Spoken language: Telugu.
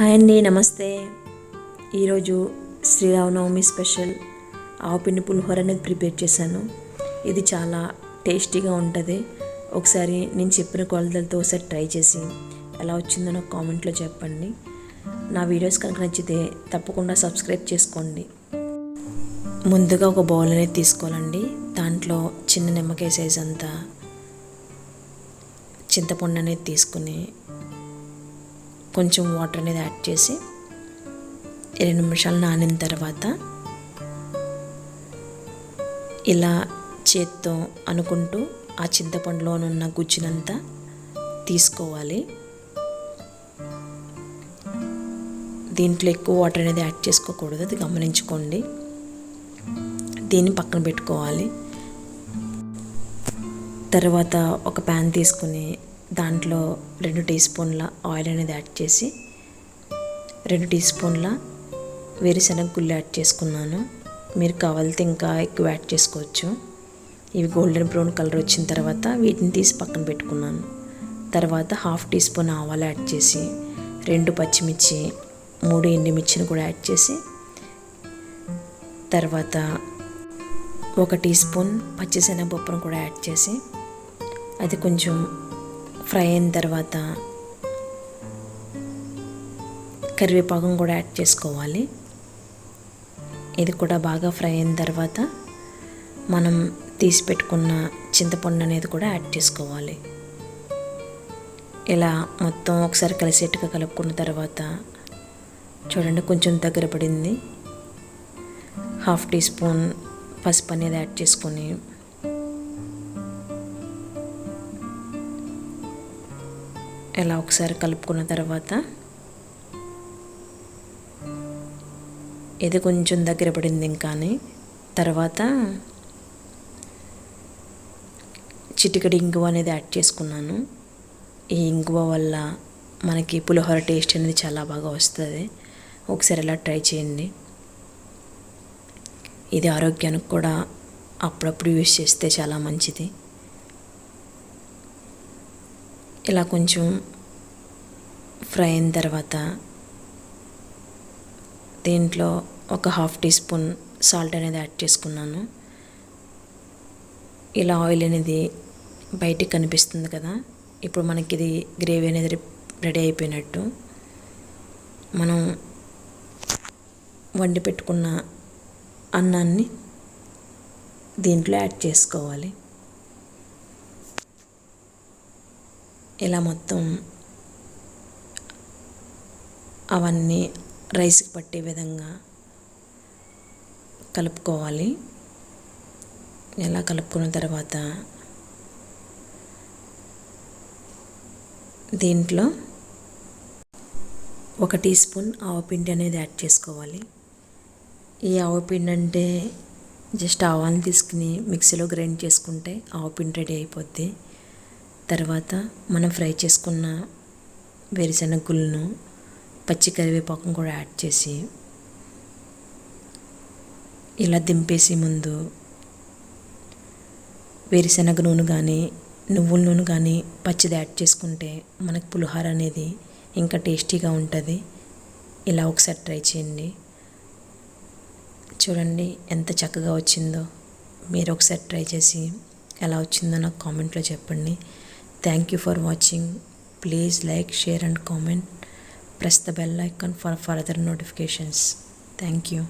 హాయ్ అండి నమస్తే. ఈరోజు శ్రీరామనవమి స్పెషల్ ఆవుపిండి పులిహోర అనేది ప్రిపేర్ చేశాను. ఇది చాలా టేస్టీగా ఉంటుంది. ఒకసారి నేను చెప్పిన కొలతలతో ఒకసారి ట్రై చేసి ఎలా వచ్చిందో నాకు కామెంట్లో చెప్పండి. నా వీడియోస్ కనుక నచ్చితే తప్పకుండా సబ్స్క్రైబ్ చేసుకోండి. ముందుగా ఒక బౌల్ అనేది తీసుకోవాలండి. దాంట్లో చిన్న నిమ్మకాయ సైజ్ అంతా చింతపండు అనేది తీసుకుని కొంచెం వాటర్ అనేది యాడ్ చేసి ఇరవై నిమిషాలు నానిన తర్వాత ఇలా చేత్తో అనుకుంటూ ఆ చింతపండులోనున్న గుజ్జునంతా తీసుకోవాలి. దీంట్లో ఎక్కువ వాటర్ అనేది యాడ్ చేసుకోకూడదు అది గమనించుకోండి. దీన్ని పక్కన పెట్టుకోవాలి. తర్వాత ఒక ప్యాన్ తీసుకుని దాంట్లో రెండు టీ స్పూన్ల ఆయిల్ అనేది యాడ్ చేసి రెండు టీ స్పూన్ల వేరుశనగ గుళ్ళు యాడ్ చేసుకున్నాను. మీరు కావాలితే ఇంకా ఎక్కువ యాడ్ చేసుకోవచ్చు. ఇవి గోల్డెన్ బ్రౌన్ కలర్ వచ్చిన తర్వాత వీటిని తీసి పక్కన పెట్టుకున్నాను. తర్వాత హాఫ్ టీ స్పూన్ ఆవాలు యాడ్ చేసి రెండు పచ్చిమిర్చి మూడు ఎండుమిర్చిని కూడా యాడ్ చేసి తర్వాత ఒక టీ స్పూన్ పచ్చిశనగపప్పును కూడా యాడ్ చేసి అది కొంచెం ఫ్రై అయిన తర్వాత కరివేపాకం కూడా యాడ్ చేసుకోవాలి. ఇది కూడా బాగా ఫ్రై అయిన తర్వాత మనం తీసి పెట్టుకున్న చింతపండు అనేది కూడా యాడ్ చేసుకోవాలి. ఇలా మొత్తం ఒకసారి కలిసేట్టుగా కలుపుకున్న తర్వాత చూడండి కొంచెం దగ్గర పడింది. హాఫ్ టీ స్పూన్ పసుపు అనేది యాడ్ చేసుకొని ఇలా ఒకసారి కలుపుకున్న తర్వాత ఇది కొంచెం దగ్గర పడింది ఇంకాని తర్వాత చిటికడి ఇంగువ అనేది యాడ్ చేసుకున్నాను. ఈ ఇంగువ వల్ల మనకి పులిహోర టేస్ట్ అనేది చాలా బాగా వస్తుంది. ఒకసారి ఇలా ట్రై చేయండి. ఇది ఆరోగ్యానికి కూడా అప్పుడప్పుడు యూస్ చేస్తే చాలా మంచిది. ఇలా కొంచెం ఫ్రై అయిన తర్వాత దీంట్లో ఒక హాఫ్ టీ స్పూన్ సాల్ట్ అనేది యాడ్ చేసుకున్నాను. ఇలా ఆయిల్ అనేది బయటికి కనిపిస్తుంది కదా ఇప్పుడు మనకి ఇది గ్రేవీ అనేది రెడీ అయిపోయినట్టు. మనం వండి పెట్టుకున్న అన్నాన్ని దీంట్లో యాడ్ చేసుకోవాలి. ఇలా మొత్తం అవన్నీ రైస్కి పట్టే విధంగా కలుపుకోవాలి. ఎలా కలుపుకున్న తర్వాత దీంట్లో ఒక టీ స్పూన్ ఆవపిండి అనేది యాడ్ చేసుకోవాలి. ఈ ఆవపిండి అంటే జస్ట్ ఆవాన్ని తీసుకుని మిక్సీలో గ్రైండ్ చేసుకుంటే ఆవపిండి రెడీ అయిపోద్ది. తర్వాత మనం ఫ్రై చేసుకున్న వేరుశనగ గుళ్ళను పచ్చి కరివేపాకం కూడా యాడ్ చేసి ఇలా దింపేసి ముందు వేరుశనగ నూనె కానీ నువ్వుల నూనె కానీ పచ్చిది యాడ్ చేసుకుంటే మనకు పులిహోర అనేది ఇంకా టేస్టీగా ఉంటుంది. ఇలా ఒకసారి ట్రై చేయండి. చూడండి ఎంత చక్కగా వచ్చిందో. మీరు ఒకసారి ట్రై చేసి ఎలా వచ్చిందో నాకు కామెంట్లో చెప్పండి. Thank you for watching. Please like, share and comment. Press the bell icon for further notifications. Thank you.